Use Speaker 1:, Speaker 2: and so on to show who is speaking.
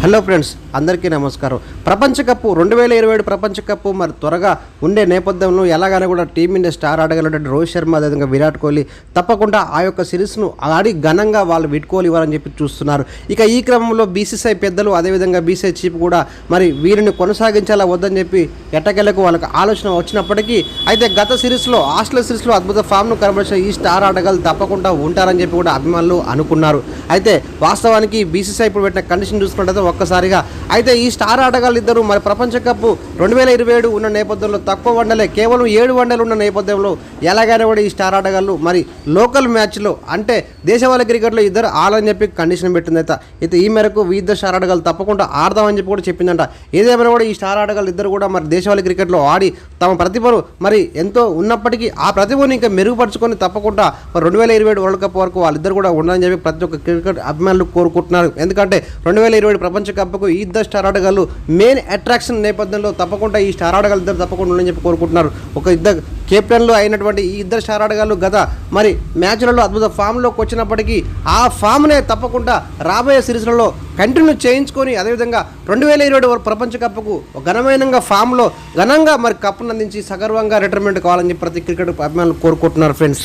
Speaker 1: Hello friends అందరికీ నమస్కారం. ప్రపంచ కప్పు రెండు వేల ఇరవై ఏడు ప్రపంచ కప్పు మరి త్వరగా ఉండే నేపథ్యంలో ఎలాగైనా కూడా టీమిండియా స్టార్ ఆడగలటువంటి రోహిత్ శర్మ అదేవిధంగా విరాట్ కోహ్లీ తప్పకుండా ఆ యొక్క సిరీస్ను ఆడి ఘనంగా వాళ్ళు విట్టుకోలు ఇవ్వాలని చెప్పి చూస్తున్నారు. ఇక ఈ క్రమంలో బీసీసీఐ పెద్దలు అదేవిధంగా బీసీఐ చీఫ్ కూడా మరి వీరిని కొనసాగించాలా వద్దని చెప్పి ఎట్టకెళ్ళకు వాళ్ళకి ఆలోచన వచ్చినప్పటికీ అయితే గత సిరీస్లో ఆస్ట్రేలియా సిరీస్లో అద్భుత ఫామ్ను కనబరిచిన ఈ స్టార్ ఆటగాళ్ళు తప్పకుండా ఉంటారని చెప్పి కూడా అభిమానులు అనుకున్నారు. అయితే వాస్తవానికి బీసీసీఐ ఇప్పుడు పెట్టిన కండిషన్ చూసుకున్నట్టయితే ఒక్కసారిగా. అయితే ఈ స్టార్ ఆటగాళ్ళు ఇద్దరు మరి ప్రపంచ కప్ రెండు వేల ఇరవై ఏడు ఉన్న నేపథ్యంలో తక్కువ వన్డలే కేవలం ఏడు వన్డలు ఉన్న నేపథ్యంలో ఎలాగైనా కూడా ఈ స్టార్ ఆటగాళ్ళు మరి లోకల్ మ్యాచ్లో అంటే దేశవాళి క్రికెట్లో ఇద్దరు ఆలని చెప్పి కండిషన్ పెట్టింది అయితే అయితే ఈ మేరకు ఈ ఇద్దరు స్టార్ ఆటగాళ్ళు తప్పకుండా ఆడదామని చెప్పి కూడా చెప్పిందంట. ఏదేమైనా కూడా ఈ స్టార్ ఆటగాళ్ళు ఇద్దరు కూడా మరి దేశవాళీ క్రికెట్లో ఆడి తమ ప్రతిభను మరి ఎంతో ఉన్నప్పటికీ ఆ ప్రతిభను ఇంకా మెరుగుపరుచుకొని తప్పకుండా మరి రెండు వేల ఇరవై ఏడు వరల్డ్ కప్ వరకు వాళ్ళిద్దరు కూడా ఉండాలని చెప్పి ప్రతి ఒక్క క్రికెట్ అభిమానులు కోరుకుంటున్నారు. ఎందుకంటే రెండు వేల ఇరవై ఏడు ప్రపంచ కప్కు ఈ ఇద్దరు స్టార్ ఆటగాళ్ళు మెయిన్ అట్రాక్షన్ నేపథ్యంలో తప్పకుండా ఈ స్టార్ ఆటగాళ్ళు ఇద్దరు తప్పకుండా ఉండని చెప్పి కోరుకుంటున్నారు. ఒక ఇద్దరు కెప్టెన్లు అయినటువంటి ఈ ఇద్దరు స్టార్ ఆటగాళ్ళు గత మరి మ్యాచ్లలో అద్భుత ఫామ్లోకి వచ్చినప్పటికీ ఆ ఫామ్నే తప్పకుండా రాబోయే సిరీస్లలో కంటిన్యూ చేయించుకొని అదేవిధంగా రెండు వేల ఇరవై ఏడు ప్రపంచ కప్కు ఘనమైన ఫామ్లో ఘనంగా మరి కప్పును అందించి సగర్వంగా రిటైర్మెంట్ కావాలని చెప్పి ప్రతి క్రికెట్ అభిమానులు కోరుకుంటున్నారు ఫ్రెండ్స్